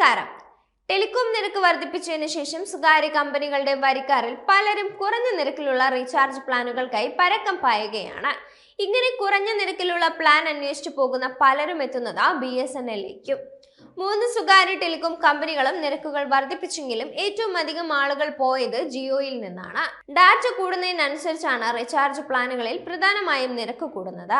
നമസ്കാരം. ടെലികോം നിരക്ക് വർദ്ധിപ്പിച്ചതിന് ശേഷം സ്വകാര്യ കമ്പനികളുടെ വരിക്കാരിൽ പലരും കുറഞ്ഞ നിരക്കിലുള്ള റീചാർജ് പ്ലാനുകൾക്കായി പരക്കം പായുകയാണ്. ഇങ്ങനെ കുറഞ്ഞ നിരക്കിലുള്ള പ്ലാൻ അന്വേഷിച്ചു പോകുന്ന പലരും എത്തുന്നത് ബി എസ് എൻ എല്ലിലേക്കും മൂന്ന് സ്വകാര്യ ടെലികോം കമ്പനികളും നിരക്കുകൾ വർദ്ധിപ്പിച്ചെങ്കിലും ഏറ്റവും അധികം ആളുകൾ പോയത് ജിയോയിൽ നിന്നാണ്. ഡാറ്റ കൂടുന്നതിനനുസരിച്ചാണ് റീചാർജ് പ്ലാനുകളിൽ പ്രധാനമായും നിരക്ക് കൂടുന്നത്.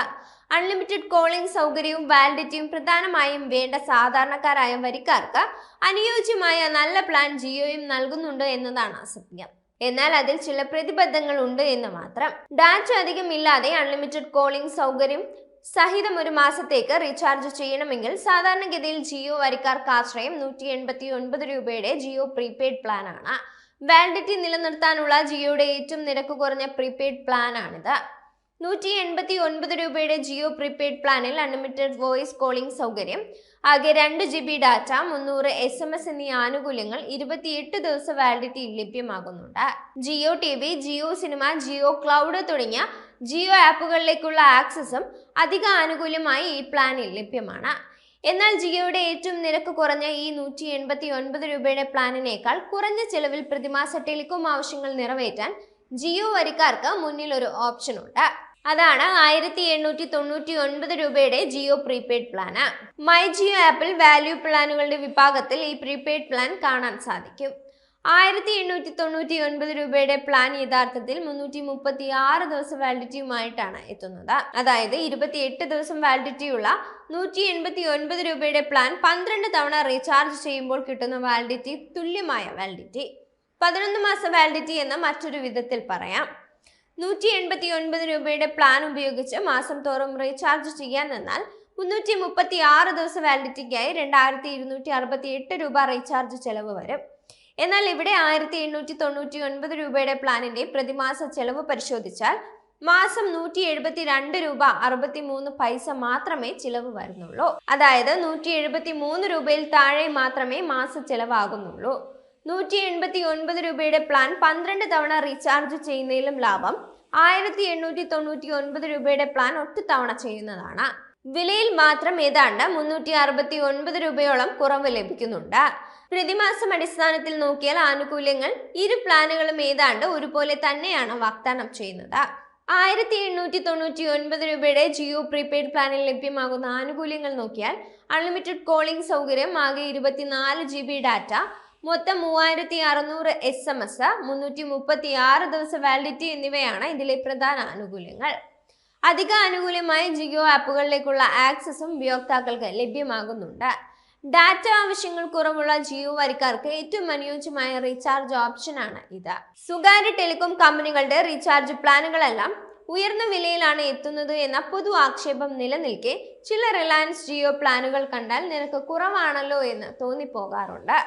അൺലിമിറ്റഡ് കോളിംഗ് സൗകര്യവും വാലിഡിറ്റിയും പ്രധാനമായും വേണ്ട സാധാരണക്കാരായ വരിക്കാർക്ക് അനുയോജ്യമായ നല്ല പ്ലാൻ ജിയോയും നൽകുന്നുണ്ട് എന്നതാണ് സത്യം. എന്നാൽ അതിൽ ചില പ്രതിബദ്ധങ്ങൾ ഉണ്ട് എന്ന് മാത്രം. ഡാറ്റ അധികം ഇല്ലാതെ അൺലിമിറ്റഡ് കോളിംഗ് സൗകര്യം സഹിതം ഒരു മാസത്തേക്ക് റീചാർജ് ചെയ്യണമെങ്കിൽ സാധാരണഗതിയിൽ ജിയോ വരിക്കാർക്ക് ആശ്രയം നൂറ്റി എൺപത്തി ഒൻപത് രൂപയുടെ ജിയോ പ്രീപെയ്ഡ് പ്ലാനാണ്. വാലിഡിറ്റി നിലനിർത്താനുള്ള ജിയോയുടെ ഏറ്റവും നിരക്ക് കുറഞ്ഞ പ്രീപെയ്ഡ് പ്ലാൻ ആണിത് നൂറ്റി എൺപത്തി ഒൻപത് രൂപയുടെ ജിയോ പ്രീപെയ്ഡ് പ്ലാനിൽ അൺലിമിറ്റഡ് വോയിസ് കോളിംഗ് സൗകര്യം. ആകെ രണ്ട് ജി ബി ഡാറ്റ മുന്നൂറ് എസ് എം എസ് എന്നീ ആനുകൂല്യങ്ങൾ ഇരുപത്തിയെട്ട് ദിവസം validity ലഭ്യമാകുന്നുണ്ട്. Jio T V Jio cinema Jio cloud തുടങ്ങിയ ജിയോ ആപ്പുകളിലേക്കുള്ള ആക്സസും അധിക ആനുകൂല്യമായി ഈ പ്ലാനിൽ ലഭ്യമാണ്. എന്നാൽ ജിയോയുടെ ഏറ്റവും നിരക്ക് കുറഞ്ഞ ഈ നൂറ്റി എൺപത്തി ഒൻപത് രൂപയുടെ പ്ലാനിനേക്കാൾ കുറഞ്ഞ ചെലവിൽ പ്രതിമാസ ടെലികോം ആവശ്യങ്ങൾ നിറവേറ്റാൻ ജിയോ വരിക്കാർക്ക് മുന്നിൽ ഒരു ഓപ്ഷൻ ഉണ്ട് അതാണ് ആയിരത്തി എണ്ണൂറ്റി തൊണ്ണൂറ്റി ഒൻപത് രൂപയുടെ Jio prepaid plan. My Jio ആപ്പിൽ വാല്യൂ പ്ലാനുകളുടെ വിഭാഗത്തിൽ ഈ പ്രീപെയ്ഡ് പ്ലാൻ കാണാൻ സാധിക്കും. ആയിരത്തി എണ്ണൂറ്റി തൊണ്ണൂറ്റി ഒൻപത് രൂപയുടെ പ്ലാൻ യഥാർത്ഥത്തിൽ മുന്നൂറ്റി മുപ്പത്തി ആറ് ദിവസം വാലിഡിറ്റിയുമായിട്ടാണ് എത്തുന്നത്. അതായത് ഇരുപത്തിയെട്ട് ദിവസം വാലിഡിറ്റിയുള്ള നൂറ്റി എൺപത്തി ഒൻപത് രൂപയുടെ പ്ലാൻ പന്ത്രണ്ട് തവണ റീചാർജ് ചെയ്യുമ്പോൾ കിട്ടുന്ന വാലിഡിറ്റി തുല്യമായ വാലിഡിറ്റി. പതിനൊന്ന് മാസം വാലിഡിറ്റി എന്ന മറ്റൊരു വിധത്തിൽ പറയാം. നൂറ്റി എൺപത്തി ഒൻപത് രൂപയുടെ പ്ലാൻ ഉപയോഗിച്ച് മാസം തോറും റീചാർജ് ചെയ്യാൻ നിന്നാൽ മുന്നൂറ്റി മുപ്പത്തി ആറ് ദിവസം വാലിഡിറ്റിക്കായി രണ്ടായിരത്തി ഇരുന്നൂറ്റി അറുപത്തി എട്ട് രൂപ റീചാർജ് ചെലവ് വരും. എന്നാൽ ഇവിടെ ആയിരത്തി എണ്ണൂറ്റി തൊണ്ണൂറ്റി ഒൻപത് രൂപയുടെ പ്ലാനിന്റെ പ്രതിമാസ ചെലവ് പരിശോധിച്ചാൽ മാസം നൂറ്റി എഴുപത്തി രണ്ട് രൂപ അറുപത്തി മൂന്ന് പൈസ മാത്രമേ ചിലവ് വരുന്നുള്ളൂ. അതായത് നൂറ്റി എഴുപത്തി മൂന്ന് രൂപയിൽ താഴെ മാത്രമേ മാസ ചെലവാകുന്നുള്ളൂ. നൂറ്റി എൺപത്തി ഒൻപത് രൂപയുടെ പ്ലാൻ പന്ത്രണ്ട് തവണ റീചാർജ് ചെയ്യുന്നതിലും ലാഭം. ആയിരത്തി എണ്ണൂറ്റി തൊണ്ണൂറ്റി ഒൻപത് രൂപയുടെ പ്ലാൻ ഒട്ട് തവണ ചെയ്യുന്നതാണ്. വിലയിൽ മാത്രം ഏതാണ്ട് മുന്നൂറ്റി അറുപത്തി ഒൻപത് രൂപയോളം കുറവ് ലഭിക്കുന്നുണ്ട്. പ്രതിമാസം അടിസ്ഥാനത്തിൽ നോക്കിയാൽ ആനുകൂല്യങ്ങൾ ഇരു പ്ലാനുകളും ഏതാണ്ട് ഒരുപോലെ തന്നെയാണ് വാഗ്ദാനം ചെയ്യുന്നത്. ആയിരത്തി എണ്ണൂറ്റി തൊണ്ണൂറ്റി ഒൻപത് രൂപയുടെ ജിയോ പ്രീപെയ്ഡ് പ്ലാനിൽ ലഭ്യമാകുന്ന ആനുകൂല്യങ്ങൾ നോക്കിയാൽ അൺലിമിറ്റഡ് കോളിംഗ് സൗകര്യം ആകെ ഇരുപത്തിനാല് ജി ബി ഡാറ്റ മൊത്തം മൂവായിരത്തി അറുന്നൂറ് എസ് എം എസ് മുന്നൂറ്റി മുപ്പത്തി ആറ് ദിവസം വാലിഡിറ്റി എന്നിവയാണ് ഇതിലെ പ്രധാന ആനുകൂല്യങ്ങൾ. അധിക ആനുകൂല്യമായ ജിയോ ആപ്പുകളിലേക്കുള്ള ആക്സസും ഉപയോക്താക്കൾക്ക് ലഭ്യമാകുന്നുണ്ട്. ഡാറ്റ ആവശ്യങ്ങൾ കുറവുള്ള ജിയോ വരിക്കാർക്ക് ഏറ്റവും അനുയോജ്യമായ റീചാർജ് ഓപ്ഷനാണ് ഇത്. സ്വകാര്യ ടെലികോം കമ്പനികളുടെ റീചാർജ് പ്ലാനുകളെല്ലാം ഉയർന്ന വിലയിലാണ് എത്തുന്നത് എന്ന പൊതു ആക്ഷേപം നിലനിൽക്കെ ചില റിലയൻസ് ജിയോ പ്ലാനുകൾ കണ്ടാൽ നിനക്ക് കുറവാണല്ലോ എന്ന് തോന്നിപ്പോകാറുണ്ട്.